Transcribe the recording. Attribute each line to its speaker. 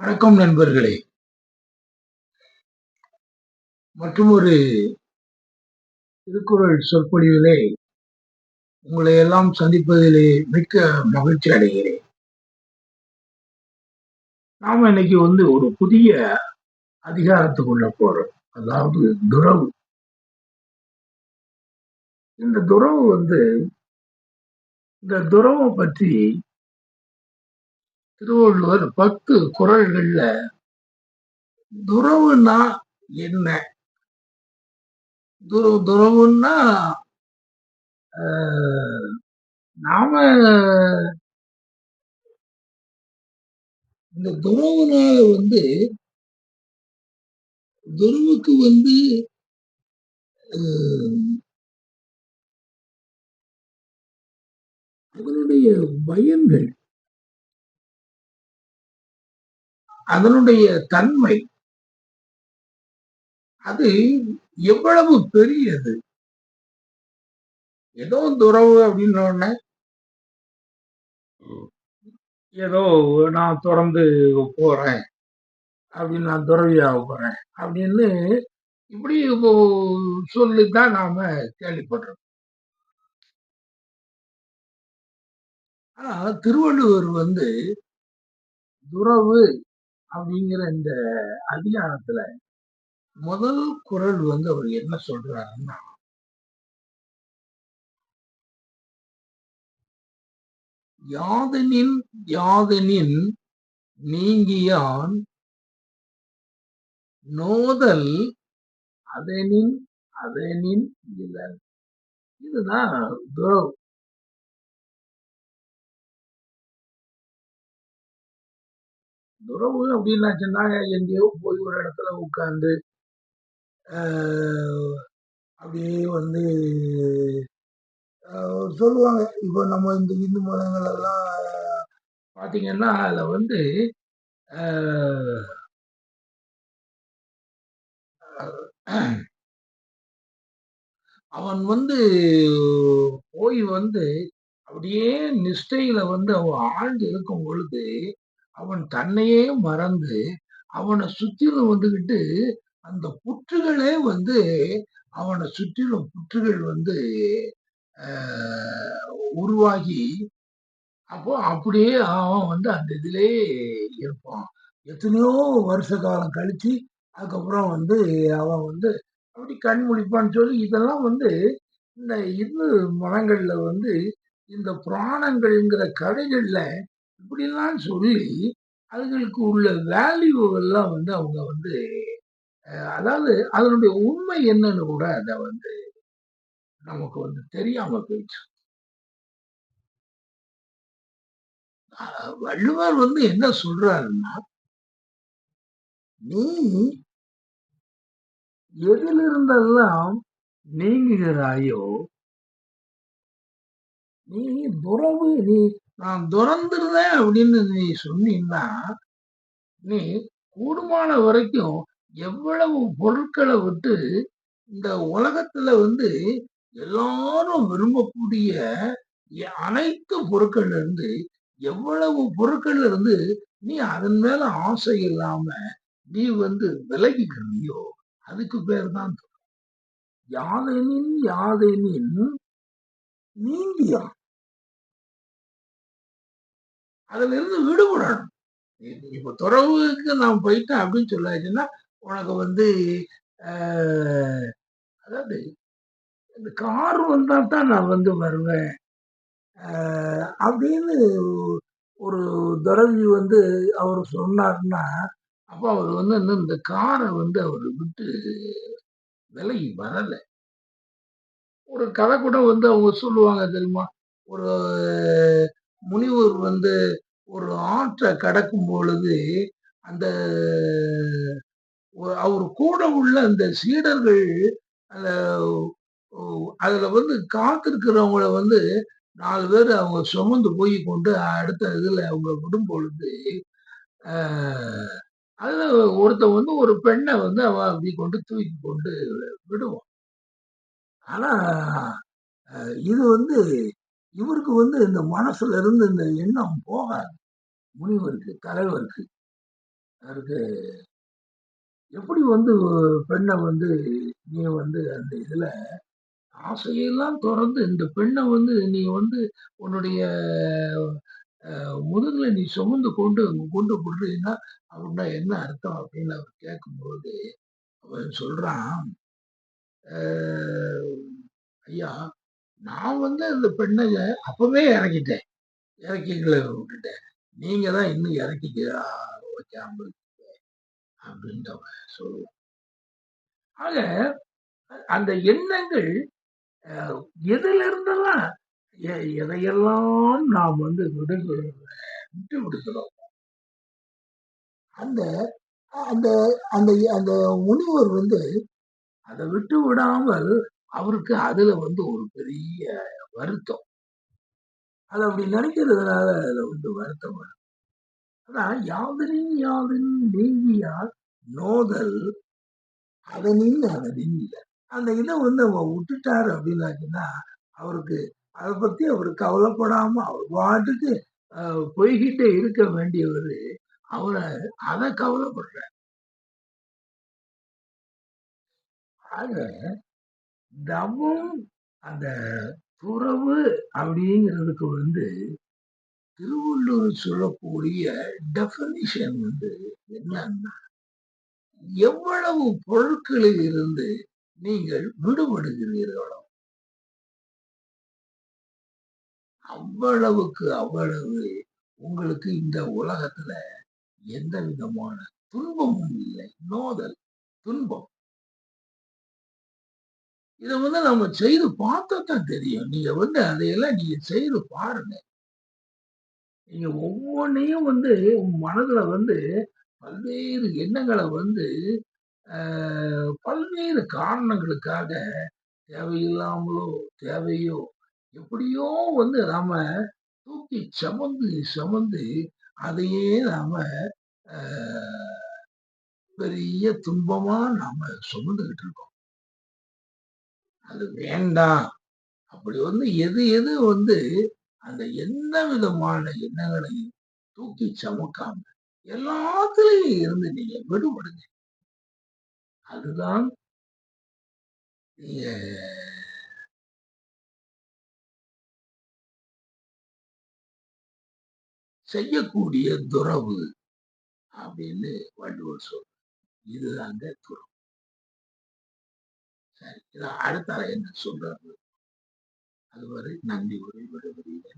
Speaker 1: வணக்கம் நண்பர்களே. மற்றும் ஒரு திருக்குறள் சொற்பொழிவிலே உங்களை எல்லாம் சந்திப்பதிலே மிக்க மகிழ்ச்சி அடைகிறேன். நாம இன்னைக்கு வந்து ஒரு புதிய அதிகாரத்துக்குள்ள போறோம். அதாவது துறவு. இந்த துறவு வந்து இந்த துறவை பற்றி திருவள்ளுவர் பத்து குரல்கள்ல துறவுனா என்ன? துறவு துறவுன்னா நாம இந்த துறவுனால வந்து துறவுக்கு வந்து அதனுடைய பயன்கள் அதனுடைய தன்மை அது எவ்வளவு பெரியது? ஏதோ துறவு அப்படின்னு ஏதோ நான் தொடர்ந்து போறேன் அப்படின்னு நான் துறவியாக போறேன் அப்படின்னு இப்படி சொல்லித்தான் நாம கேள்விப்படுறோம் ஆனா திருவள்ளுவர் வந்து துறவு அப்படிங்கிற இந்த அதிகாரத்துல முதல் குரல் வந்து அவர் என்ன சொல்றாருன்னா யாதனின் யாதனின் நீங்கியான் நோதல் அதனின் அதனின் இலன் இதுதான் துறவு. துறவு அப்படின்னாச்சுன்னா எங்கேயோ போய் ஒரு இடத்துல உட்காந்து அப்படியே வந்து சொல்லுவாங்க. இப்போ நம்ம இந்த இந்து மதங்களெல்லாம் பார்த்தீங்கன்னா அதில் வந்து அவன் வந்து போய் வந்து அப்படியே நிஷ்டையில வந்து அவன் ஆழ்ந்து இருக்கும் பொழுது அவன் தன்னையே மறந்து அவனை சுற்றிலும் வந்துகிட்டு அந்த புற்றுகளே வந்து அவனை சுற்றிலும் புற்றுகள் வந்து உருவாகி அப்போ அப்படியே அவன் வந்து அந்த இதிலே இருப்பான். எத்தனையோ வருஷ காலம் கழிச்சு அதுக்கப்புறம் வந்து அவன் வந்து அப்படி கண் முழிப்பான்னு சொல்லி இதெல்லாம் வந்து இந்த இந்து மதங்கள்ல வந்து இந்த புராணங்கள்ங்கிற கதைகள்ல இப்படிலாம் சொல்லி அதுகளுக்கு உள்ள வேல்யூ எல்லாம் வந்து அவங்க வந்து அதாவது அதனுடைய உண்மை என்னன்னு கூட அதை வந்து நமக்கு வந்து தெரியாம போயிடுச்சு. வள்ளுவர் வந்து என்ன சொல்றாருன்னா நீ எதிலிருந்தெல்லாம் நீங்குகிறாயோ நீ துறவு நீ நான் துறந்துருந்தேன் அப்படின்னு நீ சொன்னீங்கன்னா நீ கூடுமான வரைக்கும் எவ்வளவு பொருட்களை விட்டு இந்த உலகத்துல வந்து எல்லாரும் விரும்பக்கூடிய அனைத்து பொருட்கள்ல இருந்து எவ்வளவு பொருட்கள்ல இருந்து நீ அதன் மேல ஆசை இல்லாம நீ வந்து விலகிக்கிறியோ அதுக்கு பேர் தான் யாதெனின் யாதெனின் நீங்கியான் அதுல இருந்து விடுபடணும். இப்ப துறவுக்கு நான் போயிட்டேன் அப்படின்னு சொல்லாச்சுன்னா உனக்கு வந்து அதாவது இந்த கார் வந்தா தான் நான் வந்து வருவேன். அப்படின்னு ஒரு துறவி வந்து அவர் சொன்னார்னா அப்போ அவர் வந்து இந்த காரை வந்து அவர் விட்டு விலகி வரலை. ஒரு கதை கூட வந்து அவங்க சொல்லுவாங்க தெரியுமா? ஒரு முனிவர் வந்து ஒரு ஆற்றை கடக்கும் பொழுது அந்த அவர் கூட உள்ள அந்த சீடர்கள் அந்த அதுல வந்து காத்திருக்கிறவங்கள வந்து நாலு பேர் அவங்க சுமந்து போய் கொண்டு அடுத்த இதுல அவங்க விடும் பொழுது அதுல ஒருத்தன் வந்து ஒரு பெண்ணை வந்து அவன் அப்படி கொண்டு தூக்கி கொண்டு விடுவான். ஆனா இது வந்து இவருக்கு வந்து இந்த மனசுல இருந்து இந்த எண்ணம் போகாது. முனிவருக்கு தலைவருக்கு. அவருக்கு எப்படி வந்து பெண்ணை வந்து நீ வந்து அந்த இதுல ஆசையெல்லாம் தொறந்து இந்த பெண்ணை வந்து நீ வந்து உன்னுடைய முதுகில் முதுகுல நீ சுமந்து கொண்டு கொண்டு போடுறீங்கன்னா அப்படின்னா என்ன அர்த்தம் அப்படின்னு அவர் கேட்கும்போது அவன் சொல்றான் ஐயா நான் வந்து அந்த பெண்ணை அப்பவே இறக்கிட்டேன். இறக்கிங்களை விட்டுட்டேன். நீங்க தான் இன்னும் இறக்கிக்கிறா வைக்காம இருக்கீங்க" அப்படின்ட்டு ஆக அந்த எண்ணங்கள் எதுல இருந்தெல்லாம் எ- எதையெல்லாம் நாம் வந்து விடு விட்டு விடுகிறோம். அந்த அந்த அந்த அந்த முனிவர் வந்து அதை விட்டு விடாமல் அவருக்கு அதுல வந்து ஒரு பெரிய வருத்தம். அது அப்படி நினைக்கிறதுனால அதுல வந்து வருத்தம் வரும். ஆனா யாதனின் யாதன் நீங்கியால் நோதல் அதனின் அதனின் இல்லை. அந்த இதை வந்து அவன் விட்டுட்டாரு அப்படின்னாச்சுன்னா அவருக்கு அதை பத்தி அவர் கவலைப்படாம அவர் பாட்டுக்கு போய்கிட்டே இருக்க வேண்டியவர் அவரை அதை கவலைப்படுற ஆக தவம் அந்த துறவு அப்படிங்கிறதுக்கு வந்து திருவள்ளூர் சொல்லக்கூடிய டெஃபனிஷன் வந்து என்னன்னா எவ்வளவு பொருட்களில் இருந்து நீங்கள் விடுபடுகிறீர்களோ அவ்வளவுக்கு அவ்வளவு உங்களுக்கு இந்த உலகத்துல எந்த விதமான துன்பமும் இல்லை நோதல் துன்பம். இதை வந்து நம்ம செய்து பார்த்தா தான் தெரியும். நீங்க வந்து அதையெல்லாம் நீங்க செய்து பாருங்க. நீங்க ஒவ்வொன்றையும் வந்து உங்க மனதுல வந்து பல்வேறு எண்ணங்களை வந்து ஆஹ், பல்வேறு காரணங்களுக்காக தேவையில்லாமலோ தேவையோ எப்படியோ வந்து நாம தூக்கி சமந்து சமந்து அதையே நாம பெரிய துன்பமா நாம சுமந்துகிட்டு இருக்கோம். அது வேண்டாம். அப்படி வந்து எது எது வந்து அந்த எந்த விதமான எண்ணங்களையும் தூக்கி சமக்காம எல்லாத்துலயும் இருந்து நீங்க விடுபடுங்க. அதுதான் நீங்க செய்யக்கூடிய துறவு அப்படின்னு வள்ளுவர் சொல்ற இதுதாங்க துறவு. சரி இதை அடுத்த என்ன சொல்றாரு? அதுவரை நன்றி உரை விடுவதில்லை